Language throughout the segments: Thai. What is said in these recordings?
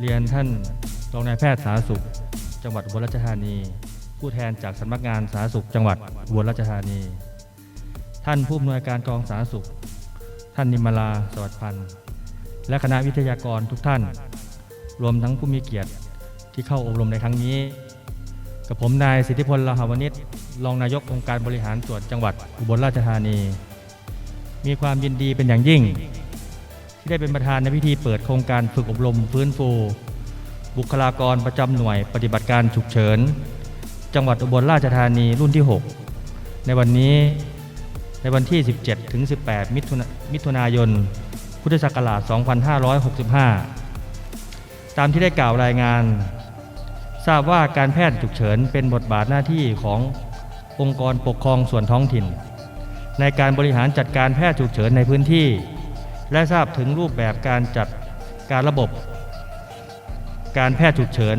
เรียนท่านรองนายแพทย์สาธารณสุข จังหวัดอุบลราชธานี ผู้แทนจากสำนักงานสาธารณสุข จังหวัดอุบลราชธานี ท่านผู้อำนวยการกองสาธารณสุข ท่านนิมลาสวัสดิ์พันธ์และคณะวิทยากรทุกท่าน รวมทั้งผู้มีเกียรติที่เข้าอบรมในครั้งนี้ กับผมนายสิทธิพลลาหาวนิชรองนายกองค์การบริหารส่วนจังหวัดอุบลราชธานี มีความยินดีเป็นอย่างยิ่ง ที่ได้เป็นประธานในพิธีเปิดโครงการฝึกอบรมฟื้นฟู บุคลากรประจำหน่วยปฏิบัติการฉุกเฉิน จังหวัดอุบลราชธานีรุ่นที่ 6 ในวันนี้ในวันที่ 17 ถึง 18มิถุนามิถุนายน พุทธศักราช 2565 ตามที่ได้กล่าวรายงาน ทราบว่าการแพทย์ฉุกเฉินเป็นบทบาทหน้าที่ขององค์กรปกครองส่วนท้องถิ่น ในการบริหารจัดการแพทย์ฉุกเฉินในพื้นที่ และทราบถึงรูปแบบการจัดการระบบ การแพทย์ฉุกเฉิน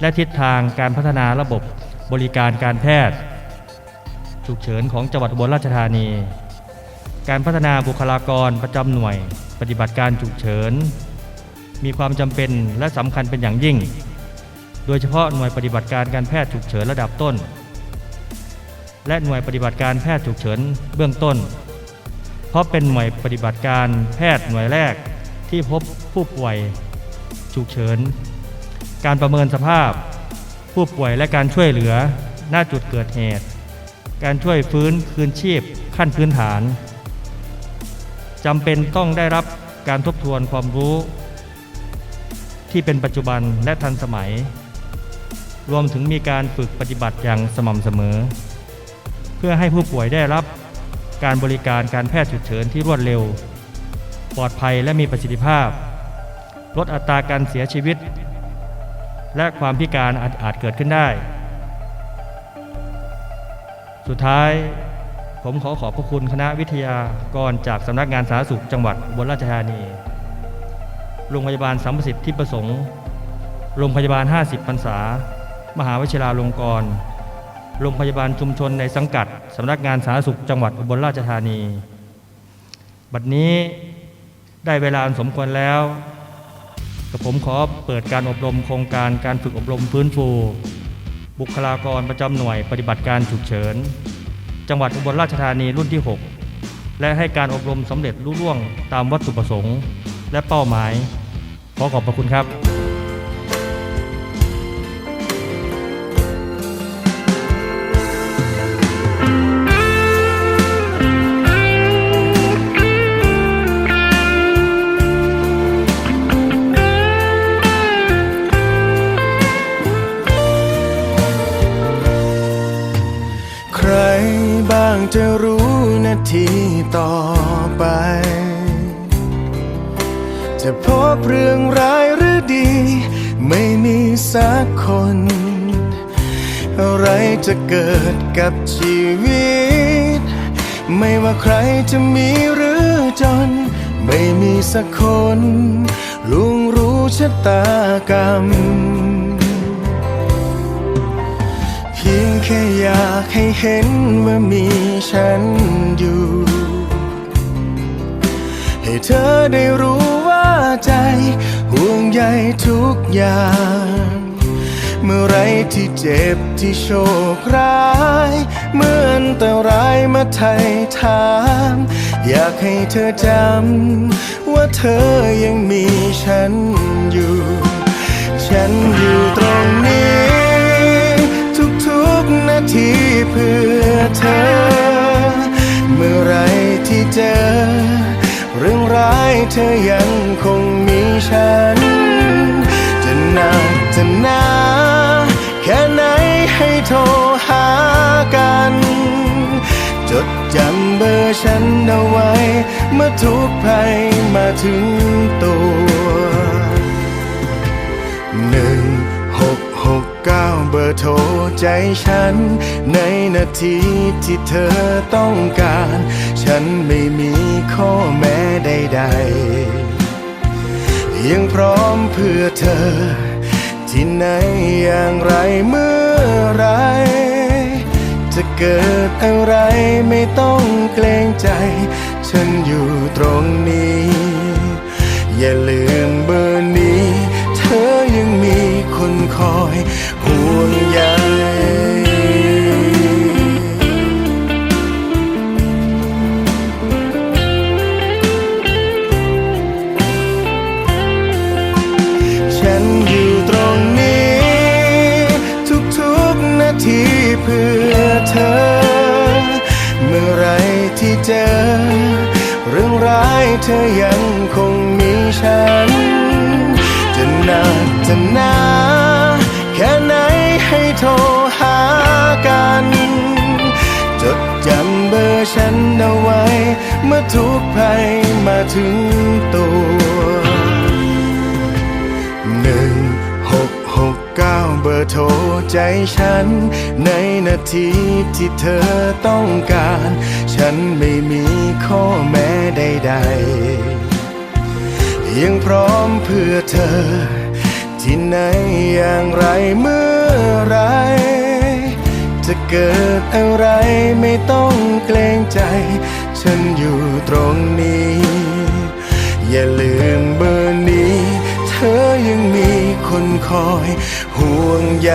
และทิศทางการพัฒนาระบบบริการการแพทย์ ฉุกเฉินของจังหวัดอุบลราชธานี การพัฒนาบุคลากรประจำหน่วย ปฏิบัติการฉุกเฉิน มีความจำเป็นและสำคัญเป็นอย่างยิ่ง โดยเฉพาะหน่วยปฏิบัติการการแพทย์ฉุกเฉินระดับต้น และหน่วยปฏิบัติการแพทย์ฉุกเฉินเบื้องต้น เพราะเป็นหน่วยปฏิบัติการแพทย์หน่วยแรกที่พบผู้ป่วยฉุกเฉิน การประเมินสภาพ ผู้ป่วยและการช่วยเหลือหน้าจุดเกิดเหตุ การช่วยฟื้นคืนชีพขั้นพื้นฐานจำเป็นต้องได้รับการทบทวนความรู้ ที่เป็นปัจจุบันและทันสมัย รวมถึงมีการฝึกปฏิบัติอย่างสม่ำเสมอ เพื่อให้ผู้ป่วยได้รับ การบริการการแพทย์ฉุกเฉินที่รวดเร็ว ปลอดภัยและมีประสิทธิภาพ ลดอัตราการเสียชีวิต และความพิการอาจอาจเกิดขึ้นได้ สุดท้ายผมขอขอบพระคุณคณะวิทยากรจากสำนักงานสาธารณสุขจังหวัดอุบลราชธานี โรงพยาบาลสัมประสิทธิ์ที่ประสงค์ โรงพยาบาล 50พรรษา มหาวชิราลงกรณ์ โรงพยาบาลชุมชนในสังกัดสำนักงานสาธารณสุขจังหวัดอุบลราชธานี บัดนี้ได้เวลาสมควรแล้วกับผมขอเปิดการอบรมโครงการการฝึกอบรมฟื้นฟู บุคลากรประจำหน่วยปฏิบัติการฉุกเฉิน จังหวัดอุบลราชธานีรุ่นที่ 6 และให้การอบรมสำเร็จรุ่ร่วงตามวัตถุประสงค์ และเป้าหมาย ขอขอบพระคุณครับ ต่อไป จะพบเรื่องร้ายหรือดี ไม่มีสักคน อะไรจะเกิดกับชีวิต ไม่ว่าใครจะมีหรือจน ไม่มีสักคนลุงรู้ชะตากรรม เพียงแค่อยากให้เห็นว่ามีฉันอยู่ ให้เธอได้รู้ว่าใจ ห่วงใยทุกอย่าง เมื่อไรที่เจ็บที่โชคร้ายเหมือนแต่ร้ายมาไทยถาม อยากให้เธอจำ ว่าเธอยังมีฉันอยู่ เธอยังคงมีฉัน จะนานจะหนาแค่ไหนให้โทรหากัน จดจำเบอร์ฉันเอาไว้ เมื่อทุกภัยมาถึงตัว 9 เบอร์โทรใจฉัน ในนาทีที่เธอต้องการ ฉันไม่มีข้อแม้ใดๆ ยังพร้อมเพื่อเธอ ที่ไหนอย่างไรเมื่อไรจะเกิดอะไรไม่ต้องเกรงใจ ฉันอยู่ตรงนี้ อย่าลืมเบอร์ คนคอยห่วงใยฉันอยู่ตรงนี้ ทุกๆนาทีเพื่อเธอ เมื่อไรที่เจอ เรื่องร้ายเธอยังคงมีฉันจะนานจะนาน ให้โทรหากัน จดจำเบอร์ฉันเอาไว้ เมื่อทุกภัยมาถึงตัวหนึ่งหกหกเก้าเบอร์โทรใจฉัน ในนาทีที่เธอต้องการ ฉันไม่มีข้อแม้ใดๆยังพร้อมเพื่อเธอ ที่ไหนอย่างไรเมื่อ ไร จะเกิดอะไรไม่ต้องเกรงใจ ฉันอยู่ตรงนี้ อย่าลืมเบอร์นี้ เธอยังมีคนคอยห่วงใย